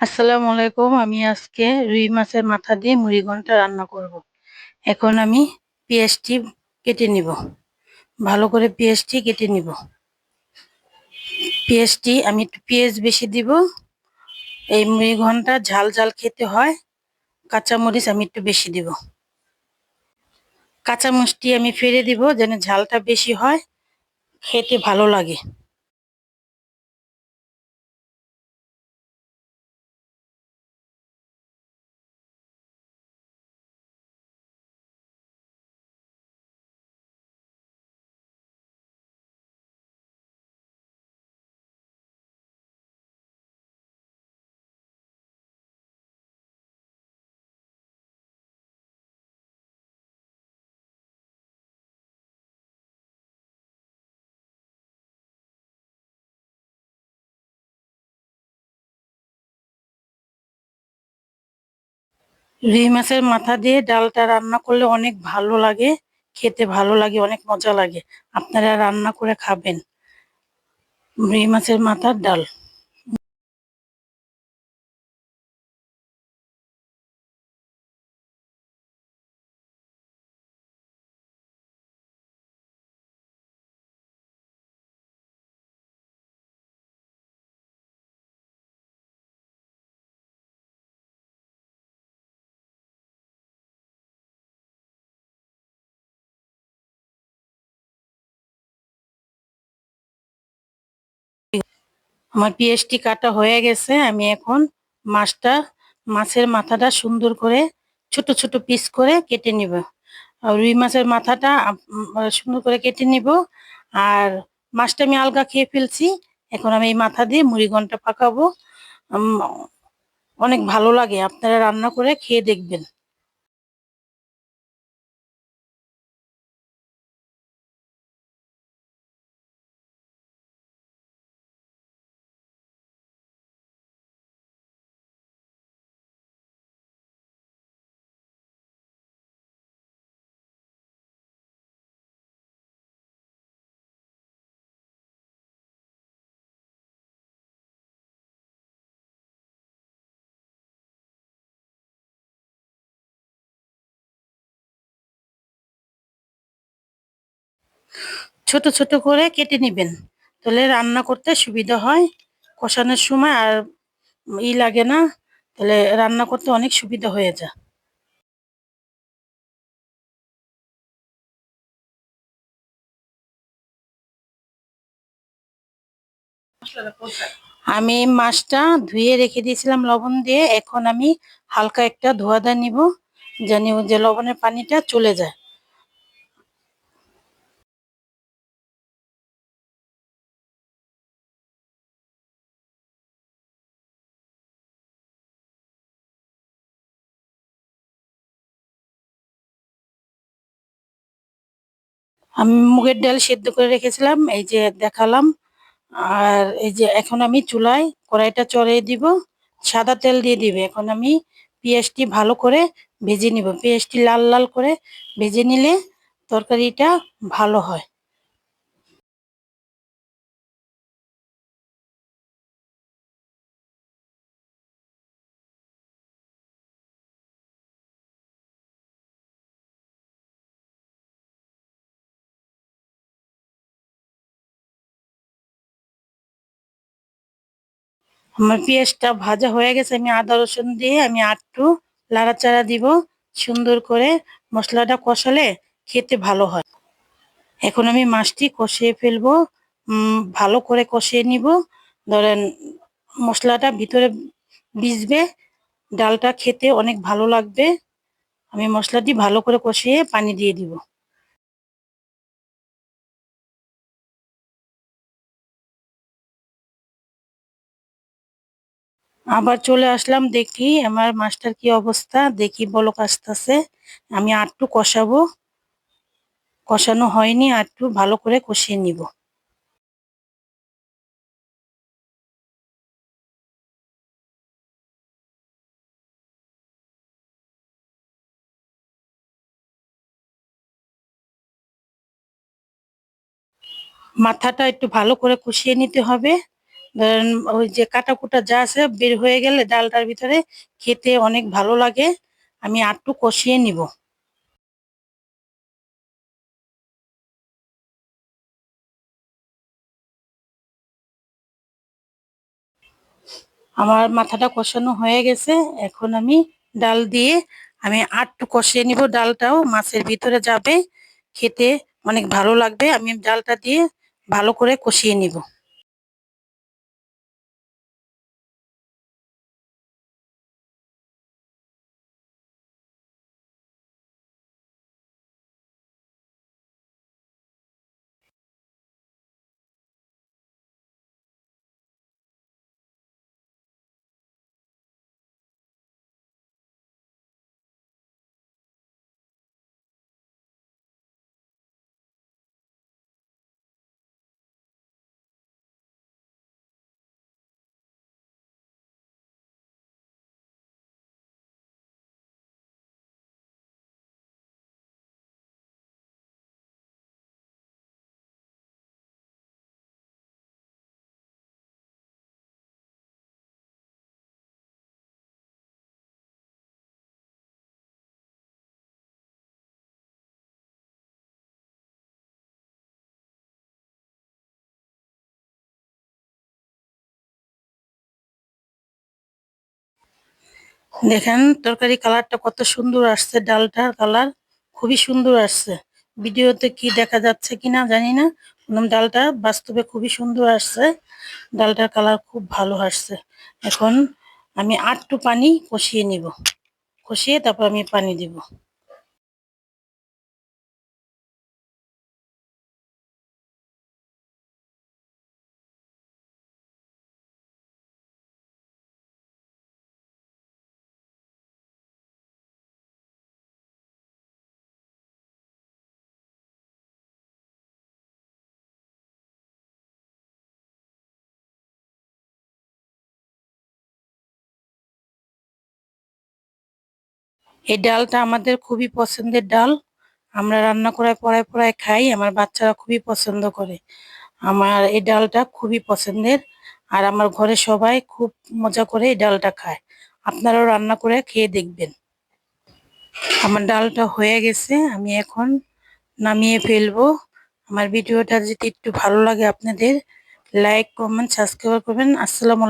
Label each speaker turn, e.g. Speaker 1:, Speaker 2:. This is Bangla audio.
Speaker 1: আসসালামু আলাইকুম, আমি আজকে রুই মাছের মাথা দিয়ে মুড়ি ঘণ্টা রান্না করব। এখন আমি পেঁয়াজটি কেটে নিব। ভালো করে পেঁয়াজটি কেটে নিব। পেঁয়াজটি আমি একটু পেঁয়াজ বেশি দিব। এই মুড়ি ঘণ্টা ঝাল ঝাল খেতে হয়। কাঁচামরিচ আমি একটু বেশি দিব। কাঁচামরিচটি আমি ফেলে দিব যেন ঝালটা বেশি হয়, খেতে ভালো লাগে। রুই মাছের মাথা দিয়ে ডালটা রান্না করলে অনেক ভালো লাগে, খেতে ভালো লাগে, অনেক মজা লাগে। আপনারা রান্না করে খাবেন। রুই মাছের মাথার ডাল। আমার পিএসটি কাটা হয়ে গেছে, আমি এখন মাছটা, মাছের মাথাটা সুন্দর করে ছোট ছোট পিস করে কেটে নিব। আর রুই মাছের মাথাটা সুন্দর করে কেটে নিব। আর মাছটা আমি আলগা খেয়ে ফেলছি, এখন আমি এই মাথা দিয়ে মুড়ি ঘণ্টা পাকাবো। অনেক ভালো লাগে, আপনারা রান্না করে খেয়ে দেখবেন। ছোট ছোট করে কেটে নেবেন। তাহলে রান্না করতে সুবিধা হয়। কষানোর সময় আর ই লাগে না। তাহলে রান্না করতে অনেক সুবিধা হয়ে যায়। আমি মাছটা ধুয়ে রেখে দিয়েছিলাম লবণ দিয়ে। এখন আমি হালকা একটা ধোয়া দা নিব। জানি যে লবণের পানিটা চলে যায়। আমি মুগের ডাল সেদ্ধ করে রেখেছিলাম, এই যে দেখালাম। আর এই যে এখন আমি চুলায় কড়াইটা চড়িয়ে দিব, সাদা তেল দিয়ে দিবে। এখন আমি পেঁয়াজটি ভালো করে ভেজে নিব। পেঁয়াজটি লাল লাল করে ভেজে নিলে তরকারিটা ভালো হয়। আমার পেঁয়াজটা ভাজা হয়ে গেছে, আমি আদা রসুন দিয়ে আমি আটটু লাড়াচাড়া দিব, সুন্দর করে মশলাটা কষালে খেতে ভালো হয়। এখন আমি মাছটি কষিয়ে ফেলব ভালো করে কষিয়ে নিব। ধরেন মশলাটা ভিতরে ভিজবে, ডালটা খেতে অনেক ভালো লাগবে। আমি মশলাটি ভালো করে কষিয়ে পানি দিয়ে দিব। আবার চলে আসলাম, দেখি আমার মাছটার কি অবস্থা, দেখি বলক আসতেছে। আমি আটটু কষাবো। কষানো হয়নি, আটটু ভালো করে কষিয়ে নিব। মাথাটা একটু ভালো করে কষিয়ে নিতে হবে। ওই যে কাটা কুটা যা আছে বের হয়ে গেলে ডালটার ভিতরে খেতে অনেক ভালো লাগে। আমি আটটু কষিয়ে নিব। আমার মাথাটা কষানো হয়ে গেছে। এখন আমি ডাল দিয়ে আমি আটটু কষিয়ে নিব। ডালটাও মাছের ভিতরে যাবে। খেতে অনেক ভালো লাগবে। আমি ডালটা দিয়ে ভালো করে কষিয়ে নিব। দেখেন, তরকারি কালারটা কত সুন্দর আসছে, ডালটার কালার খুবই সুন্দর আসছে। ভিডিওতে কি দেখা যাচ্ছে কিনা জানি না ডালটা বাস্তবে খুবই সুন্দর আসছে, ডালটার কালার খুব ভালো আসছে। এখন আমি আটটু পানি কষিয়ে নিব, কষিয়ে তারপর আমি পানি দিব। এই ডালটা আমাদের খুবই পছন্দের ডাল। আমরা রান্না করায় পড়ায় পড়ায় খাই, আমার বাচ্চারা খুবই পছন্দ করে। আমার এই ডালটা খুবই পছন্দের আর আমার ঘরে সবাই খুব মজা করে এই ডালটা খায়। আপনারাও রান্না করে খেয়ে দেখবেন। আমার ডালটা হয়ে গেছে, আমি এখন নামিয়ে ফেলব। আমার ভিডিওটা যদি একটু ভালো লাগে আপনাদের, লাইক, কমেন্ট, সাবস্ক্রাইব করবেন। আসসালামু